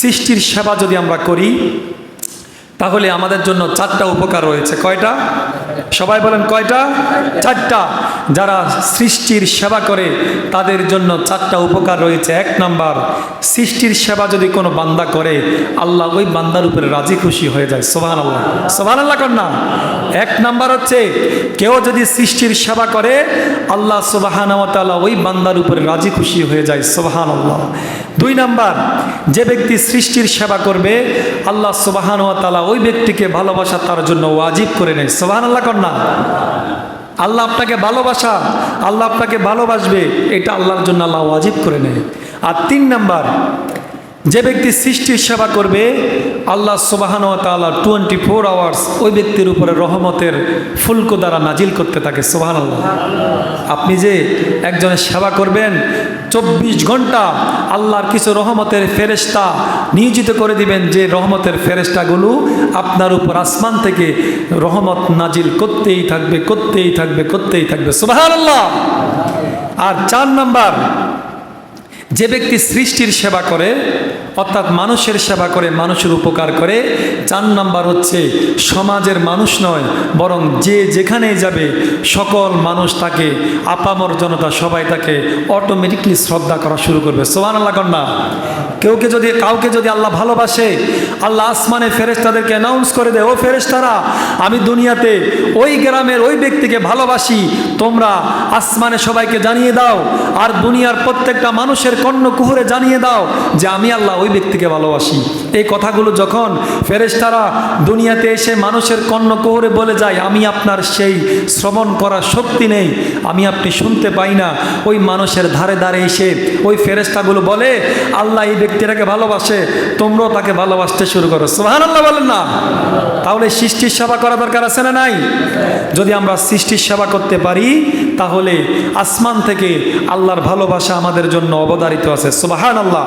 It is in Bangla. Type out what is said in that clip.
সৃষ্টির সেবা যদি আমরা করি তাহলে আমাদের জন্য চারটা উপকার রয়েছে। কয়টা? সবাই বলেন কয়টা? চারটা। যারা সৃষ্টির সেবা করে, তাদের জন্য চারটা উপকার রয়েছে। এক নাম্বার, সৃষ্টির সেবা যদি কোনো বান্দা করে, আল্লাহ ওই বান্দার উপরে রাজি খুশি হয়ে যায়। সোভান আল্লাহ সোভান আল্লাহ কন্যা এক নাম্বার হচ্ছে, কেউ যদি সৃষ্টির সেবা করে, আল্লাহ সোবাহান ওই বান্দার উপরে রাজি খুশি হয়ে যায়। সোবাহান আল্লাহ দুই নাম্বার, যে ব্যক্তি সৃষ্টির সেবা করবে, আল্লাহ সোবাহান তালা ওই ব্যক্তিকে ভালোবাসা তার জন্য ওয়াজিব করে নেয়। সোহান আল্লাহ কন্যা আল্লাহ আপনাকে ভালোবাসা, আল্লাহ আপনাকে ভালোবাসবে, এটা আল্লাহর জন্য আল্লাহ ওয়াজিব করে নেয়। আর তিন নাম্বার, যে ব্যক্তি সৃষ্টির সেবা করবে, আল্লাহ সুবাহান তাআলা টোয়েন্টি ফোর আওয়ার্স ওই ব্যক্তির উপরে রহমতের ফুলকো দ্বারা নাজিল করতে থাকে। সুবাহান আল্লাহ আপনি যে একজনের সেবা করবেন চব্বিশ ঘণ্টা আল্লাহর কিছু রহমতের ফেরেস্তা নিয়োজিত করে দিবেন যে রহমতের ফেরেস্তাগুলো আপনার উপর আসমান থেকে রহমত নাজিল করতেই থাকবে করতেই থাকবে করতেই থাকবে। সুবাহান আল্লাহ আর চার নাম্বার, যে ব্যক্তি সৃষ্টির সেবা করে অর্থাৎ মানুষের সেবা করে, মানুষের উপকার করে। চার নাম্বার হচ্ছে সমাজের মানুষ নয়, বরং যে যেখানেই যাবে, সকল মানুষ তাকে, আপামর জনতা সবাই তাকে অটোমেটিকলি শ্রদ্ধা করা শুরু করবে। সোহান আল্লাহ কন্যা কেউকে যদি, কাউকে যদি আল্লাহ ভালোবাসে, আল্লাহ আসমানে ফেরেস্তাদেরকে অ্যানাউন্স করে দেয়, ও ফেরেস্তারা আমি দুনিয়াতে ওই গ্রামের ওই ব্যক্তিকে ভালোবাসি, তোমরা আসমানে সবাইকে জানিয়ে দাও, আর দুনিয়ার প্রত্যেকটা মানুষের কর্ণ কুহুরে জানিয়ে দাও যে আমি আল্লাহ ওই ব্যক্তিকে ভালোবাসি। এই কথাগুলো যখন ফেরেস্তারা দুনিয়াতে এসে মানুষের কর্ণ কুহুরে বলে যায়, আমি আপনার সেই শ্রবণ করার শক্তি নেই, আমি আপনি শুনতে পাই না। ওই মানুষের ধারে ধারে এসে ওই ফেরেস্তাগুলো বলে, আল্লাহ এই ব্যক্তিটাকে ভালোবাসে, তোমরাও তাকে ভালোবাসতে শুরু করো। সোহান আল্লাহ বলেন না। তাহলে সৃষ্টির সেবা করা দরকার আছে না নাই? যদি আমরা সৃষ্টির সেবা করতে পারি, তাহলে আসমান থেকে আল্লাহর ভালোবাসা আমাদের জন্য অবদারিত আছে। সোবাহান আল্লাহ